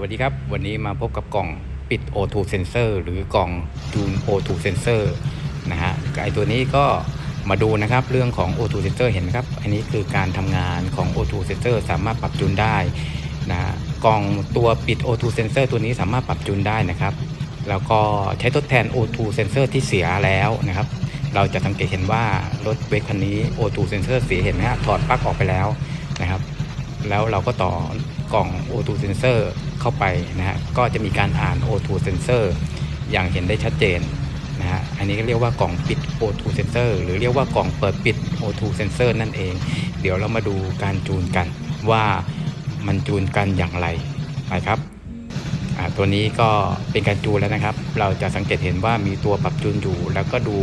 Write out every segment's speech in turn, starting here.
วัสดีครับ วันนี้มาพบกับกล่องปิด O2 Sensor หรือกล่อง Tune O2 Sensor นะฮะไอตัวนี้ก็มาดูนะครับเรื่องของ O2 Sensor เห็นไหมครับ อันนี้คือการทำงานของ O2 Sensor สามารถปรับจูนได้นะฮะกล่องตัวปิด O2 Sensor ตัวนี้สามารถปรับจูนได้นะครับ แล้วก็ใช้ทดแทน O2 Sensor ที่เสียแล้วนะครับ เราจะสังเกตเห็นว่ารถเวกคันนี้ O2 Sensor เสียเห็นไหมฮะถอดปลั๊กออกไปแล้วนะครับ แล้วเราก็ต่อกล่อง O2 Sensor เข้าไปนะฮะก็จะมีการอ่าน O2 Sensor อย่างเห็นได้ชัดเจนนะฮะอันนี้ก็เรียกว่ากล่องปิด O2 Sensor หรือเรียกว่ากล่องเปิดปิด O2 Sensor นั่นเอง เดี๋ยวเรามาดูการจูนกันว่ามันจูนกันอย่างไรไปครับตัวนี้ก็เป็นการจูนแล้วนะครับ เราจะสังเกตเห็นว่ามีตัวปรับจูนอยู่ แล้วก็ดู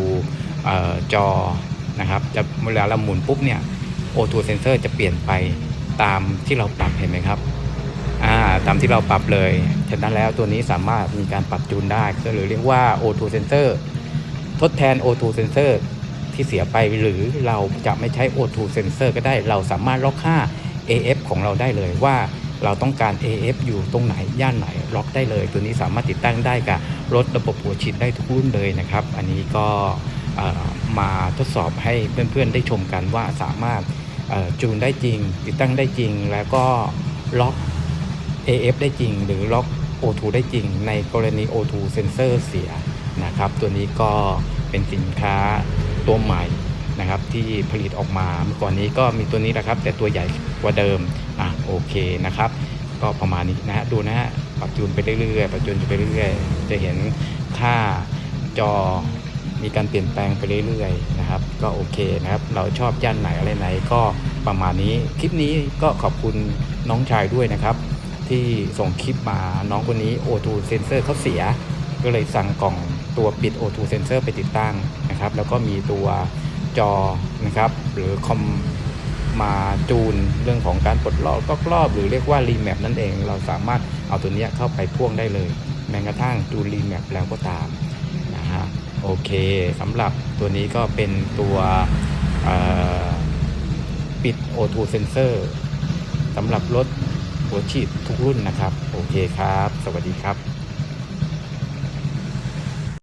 ออจอนะครับจะเวลาเราหมุนปุ๊บเนี่ย O2 Sensor จะเปลี่ยนไป ตามที่เราปรับเห็นไหมครับอ่าตามที่เราปรับเลยฉะนั้นแล้วตัวนี้สามารถมีการปรับจูนได้หรือเรียกว่า O2 Sensor ทดแทน O2 Sensor ที่เสียไปหรือเราจะไม่ใช้ O2 Sensor ก็ได้ เราสามารถล็อกค่า AF ของเราได้เลยว่าเราต้องการ AF อยู่ตรงไหนย่านไหนล็อกได้เลย ตัวนี้สามารถติดตั้งได้กับรถระบบหัวฉีดได้ทุกรุ่นเลยนะครับ อันนี้ก็มาทดสอบให้เพื่อนๆได้ชมกันว่าสามารถ จูนได้จริง ติดตั้งได้จริง แล้วก็ล็อก AF ได้จริง หรือล็อก O2 ได้จริง ในกรณี O2 Sensor เสียนะครับ ตัวนี้ก็เป็นสินค้าตัวใหม่นะครับที่ผลิตออกมาเมื่อก่อนนี้ก็มีตัวนี้แหละครับ แต่ตัวใหญ่กว่าเดิมอะโอเคนะครับ ก็ประมาณนี้นะฮะดูนะฮะปรับจูนไปเรื่อยๆปรับจูนไปเรื่อยๆ จะเห็นค่าจอ มีการเปลี่ยนแปลงไปเรื่อยๆนะครับ ก็โอเคนะครับ เราชอบย่านไหนอะไรไหนก็ประมาณนี้ คลิปนี้ก็ขอบคุณน้องชายด้วยนะครับ ที่ส่งคลิปมาน้องคนนี้ O2 Sensor เขาเสีย ก็เลยสั่งกล่องตัวปิด O2 Sensor ไปติดตั้งนะครับ แล้วก็มีตัวจอนะครับ หรือคอมมาจูนเรื่องของการปลดล็อกก็รอบ หรือเรียกว่ารีแมปนั่นเอง เราสามารถเอาตัวนี้เข้าไปพ่วงได้เลย แม้กระทั่งจูนรีแมปแล้วก็ตาม เคสำหรับตัวนี้ก็เป็นตัวเอ่อปิด O2 Sensor สำหรับรถหัวฉีดทุกรุ่นนะครับ โอเคครับ สวัสดีครับ